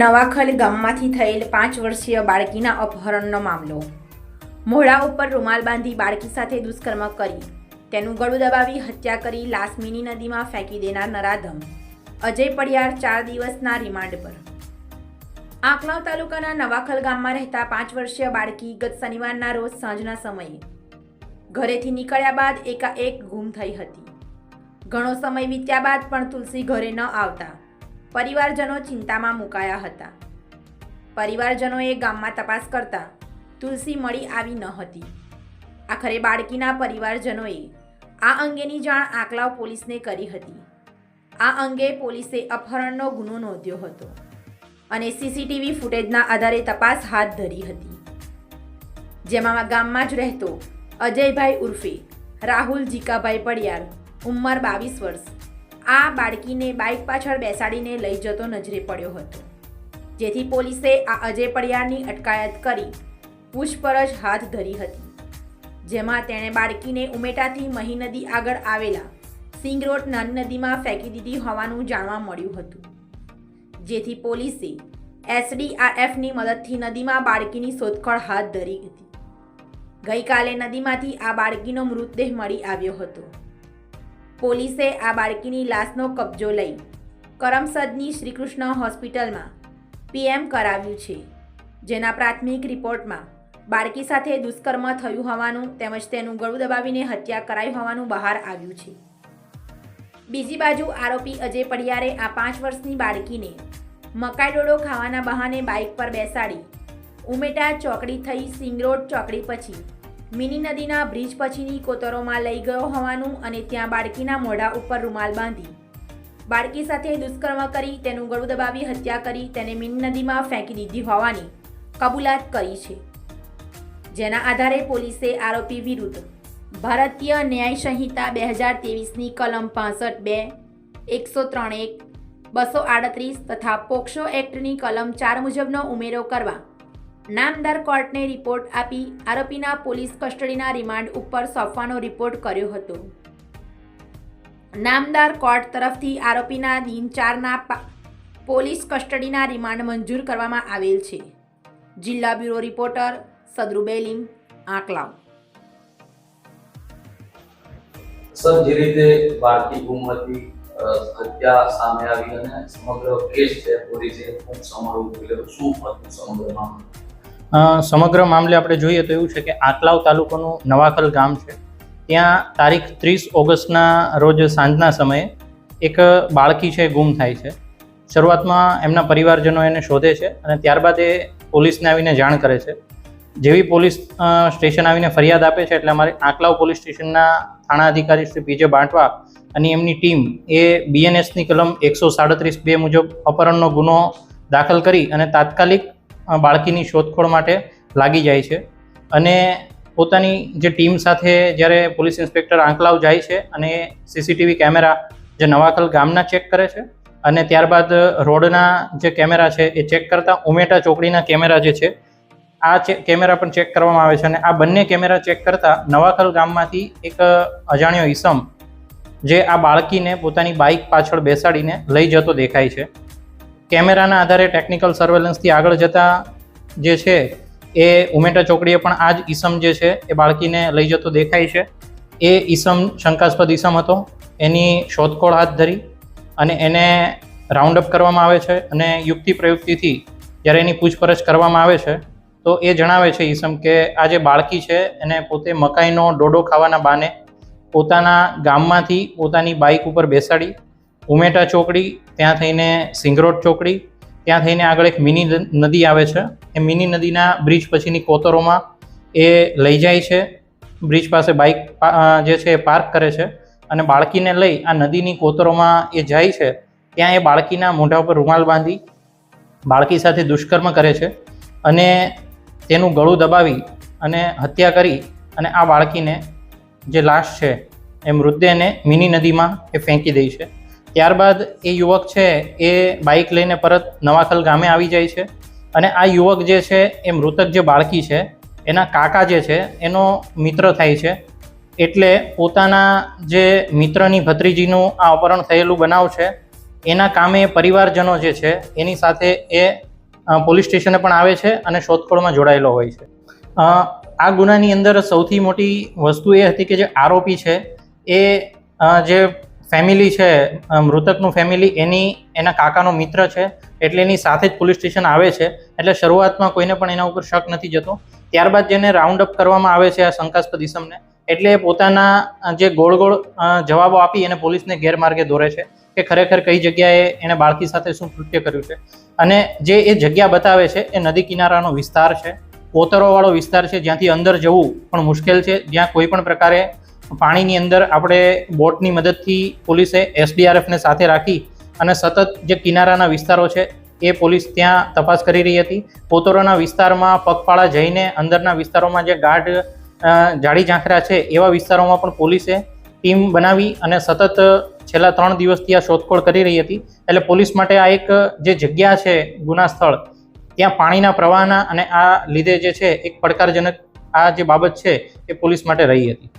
નવાખલ ગામમાંથી થયેલ પાંચ વર્ષીય બાળકીના અપહરણનો મામલો. મોઢા ઉપર રૂમાલ બાંધી બાળકી સાથે દુષ્કર્મ કરી. તેનું ગળું દબાવી હત્યા કરી લાસમીની નદીમાં ફેંકી દેનાર નરાધમ. અજય પડિયાર ચાર દિવસના રિમાન્ડ પર. આંકલાવ તાલુકાના નવાખલ ગામમાં રહેતા પાંચ વર્ષીય બાળકી ગત શનિવારના રોજ સાંજના સમયે ઘરેથી નીકળ્યા બાદ એકાએક ગુમ થઈ હતી. ઘણો સમય વીત્યા બાદ પણ તુલસી ઘરે ન આવતા પરિવારજનો ચિંતામાં મુકાયા હતા. પરિવારજનોએ ગામમાં તપાસ કરતા તુલસી મળી આવી ન હતી. આખરે બાળકીના પરિવારજનોએ આ અંગેની જાણ આંકલાવ પોલીસને કરી હતી. આ અંગે પોલીસે અપહરણનો ગુનો નોંધ્યો હતો અને સીસીટીવી ફૂટેજના આધારે તપાસ હાથ ધરી હતી. જેમાં ગામમાં જ રહેતો અજયભાઈ ઉર્ફે રાહુલ જીકાભાઈ પડિયાર, ઉંમર બાવીસ વર્ષ આ બાળકીને બાઇક પાછળ બેસાડીને લઈ જતો નજરે પડ્યો હતો. જેથી પોલીસે આ અજય પડિયારની અટકાયત કરી પૂછપરછ હાથ ધરી હતી. જેમાં તેણે બાળકીને ઉમેટાથી મહી નદી આગળ આવેલા સિંગરોટ નાની નદીમાં ફેંકી દીધી હોવાનું જાણવા મળ્યું હતું. જેથી પોલીસે એસડીઆરએફની મદદથી નદીમાં બાળકીની શોધખોળ હાથ ધરી હતી. ગઈકાલે નદીમાંથી આ બાળકીનો મૃતદેહ મળી આવ્યો હતો. પોલીસે આ બાળકીની લાશનો કબજો લઈ કરમસદની શ્રીકૃષ્ણ હોસ્પિટલમાં પીએમ કરાવ્યું છે, જેના પ્રાથમિક રિપોર્ટમાં બાળકી સાથે દુષ્કર્મ થયું હોવાનું તેમજ તેનું ગળું દબાવીને હત્યા કરાઈ હોવાનું બહાર આવ્યું છે. બીજી બાજુ આરોપી અજય પડિયારે આ પાંચ વર્ષની બાળકીને મકાઈ ડોડો ખાવાના બહાને બાઇક પર બેસાડી ઉમેટા ચોકડી થઈ સિંગરોડ ચોકડી પછી મિની નદીના બ્રિજ પછીની કોતરોમાં લઈ ગયો હોવાનું અને ત્યાં બાળકીના મોઢા ઉપર રૂમાલ બાંધી. બાળકી સાથે દુષ્કર્મ કરી તેનું ગળું દબાવી હત્યા કરી તેને મિની નદીમાં ફેંકી દીધી હોવાની કબૂલાત કરી છે. જેના આધારે પોલીસે આરોપી વિરુદ્ધ ભારતીય ન્યાય સંહિતા બે હજાર ત્રેવીસની કલમ પાસઠ બે, એકસો ત્રણ એક, બસો આડત્રીસ તથા પોક્સો એક્ટની કલમ ચાર મુજબનો ઉમેરો કરવા નામદાર કોર્ટને રિપોર્ટ આપી આરોપીના પોલીસ કસ્ટડીના રિમાન્ડ ઉપર સોંપવાનો રિપોર્ટ કર્યો હતો. નામદાર કોર્ટ તરફથી આરોપીના દિન ચારના પોલીસ કસ્ટડીના રિમાન્ડ મંજૂર કરવામાં આવેલ છે. જિલ્લા બ્યુરો રિપોર્ટર સદરુબેલીમ આંકલાવ. સર, જે રીતે ભારતી ગુમ હતી હત્યા સામે આવી અને સમગ્ર કેસ છે પોલીસે ખૂબ કર્યો શું હતું સમગ્ર મામલો સમગ્ર મામલે આપણે જોઈએ તો એવું છે કે આટલાવ તાલુકાનું નવાખલ ગામ છે. ત્યાં તારીખ ત્રીસ ઓગસ્ટના રોજ સાંજના સમયે એક બાળકી છે ગુમ થાય છે. શરૂઆતમાં એમના પરિવારજનો એને શોધે છે અને ત્યારબાદ એ પોલીસને આવીને જાણ કરે છે. જેવી પોલીસ સ્ટેશન આવીને ફરિયાદ આપે છે એટલે અમારે આંકલાવ પોલીસ સ્ટેશનના થાણા અધિકારી શ્રી પીજે બાંટવા અને એમની ટીમ એ બીએનએસની કલમ એકસો સાડત્રીસ બે મુજબ અપહરણનો ગુનો દાખલ કરી અને તાત્કાલિક બાળકીની શોધખોળ માટે લાગી જાય છે. અને પોતાની જે ટીમ સાથે જ્યારે પોલીસ ઇન્સ્પેક્ટર આંકલાવ જાય છે અને સીસીટીવી કેમેરા જે નવાકલ ગામના ચેક કરે છે અને ત્યારબાદ રોડના જે કેમેરા છે એ ચેક કરતા ઉમેટા ચોકડીના કેમેરા જે છે, આ કેમેરા પણ ચેક કરવામાં આવે છે અને આ બંને કેમેરા ચેક કરતા નવાખલ ગામમાંથી એક અજાણ્યો ઈસમ જે આ બાળકીને પોતાની બાઇક પાછળ બેસાડીને લઈ જતો દેખાય છે. કેમેરાના આધારે ટેકનિકલ સર્વેલન્સથી આગળ જતા જે છે, એ ઉમેટા ચોકડીએ પણ આ જ ઈસમ જે છે, એ બાળકીને લઈ જતો દેખાય છે. એ ઈસમ શંકાસ્પદ ઈસમ હતો. એની શોધખોળ હાથ ધરી અને એને રાઉન્ડ અપ કરવામાં આવે છે અને યુક્તિ પ્રયુક્તિથી જ્યારે એની પૂછપરછ કરવામાં આવે છે, તો એ જણાવે છે ઈસમ કે આ જે બાળકી છે, એને પોતે મકાઈનો ડોડો ખાવાના બાને પોતાના ગામમાંથી પોતાની બાઇક ઉપર બેસાડી ઉમેટા ચોકડી, ત્યાં થઈને સિંગરોડ ચોકડી, ત્યાં થઈને આગળ એક મિની નદી આવે છે. એ મિની નદીના બ્રિજ પછીની કોતરોમાં એ લઈ જાય છે. બ્રિજ પાસે બાઇક જે છે એ પાર્ક કરે છે અને બાળકીને લઈ આ નદીની કોતરોમાં એ જાય છે. ત્યાં એ બાળકીના મોઢા ઉપર રૂમાલ બાંધી બાળકી સાથે દુષ્કર્મ કરે છે અને તેનું ગળું દબાવી અને હત્યા કરી અને આ બાળકીને જે લાશ છે એ મૃતદેહને મિની નદીમાં એ ફેંકી દે છે. ત્યારબાદ એ યુવક છે એ બાઇક લઈને પરત નવાખલ ગામે આવી જાય છે અને આ યુવક જે છે એ મૃતક જે બાળકી છે, એના કાકા જે છે, એનો મિત્ર થાય છે. એટલે પોતાના જે મિત્રની ભત્રીજીનું આ અપહરણ થયેલું બનાવ છે, એના કામે પરિવારજનો જે છે, એની સાથે એ પોલીસ સ્ટેશને પણ આવે છે અને શોધખોળમાં જોડાયેલો હોય છે. આ ગુનાની અંદર સૌથી મોટી વસ્તુ એ હતી કે જે આરોપી છે એ જે ફેમિલી છે મૃતકનું ફેમિલી, એની, એના કાકાનો મિત્ર છે, એટલે એની સાથે જ પોલીસ સ્ટેશન આવે છે, એટલે શરૂઆતમાં કોઈને પણ એના ઉપર શક નથી જતો. ત્યારબાદ જેને રાઉન્ડ અપ કરવામાં આવે છે આ શંકાસ્પદ ઇસમને એટલે પોતાના જે ગોળ ગોળ જવાબો આપી અને પોલીસને ગેરમાર્ગે દોરે છે, કે ખરેખર કઈ જગ્યાએ એણે બાળકી સાથે શું કૃત્ય કર્યું છે. અને જે એ જગ્યા બતાવે છે, એ નદી કિનારાનો વિસ્તાર છે, કોતરોવાળો વિસ્તાર છે, જ્યાંથી અંદર જવું પણ મુશ્કેલ છે, જ્યાં કોઈ પણ પ્રકારે પાણીની અંદર આપણે બોટની મદદથી પોલીસે એસડીઆરએફને સાથે રાખી અને સતત જે કિનારાના વિસ્તારો છે, એ પોલીસ ત્યાં તપાસ કરી રહી હતી. પોતરોના વિસ્તારમાં પગપાળા જઈને અંદરના વિસ્તારોમાં જે ગાઢ જાડી ઝાંખરા છે, એવા વિસ્તારોમાં પણ પોલીસે ટીમ બનાવી અને સતત છેલ્લા ત્રણ દિવસથી આ શોધખોળ કરી રહી હતી. એટલે પોલીસ માટે આ એક જે જગ્યા છે ગુના સ્થળ, ત્યાં પાણીના પ્રવાહના અને આ લીધે જે છે, એક પડકારજનક આ જે બાબત છે, એ પોલીસ માટે રહી હતી.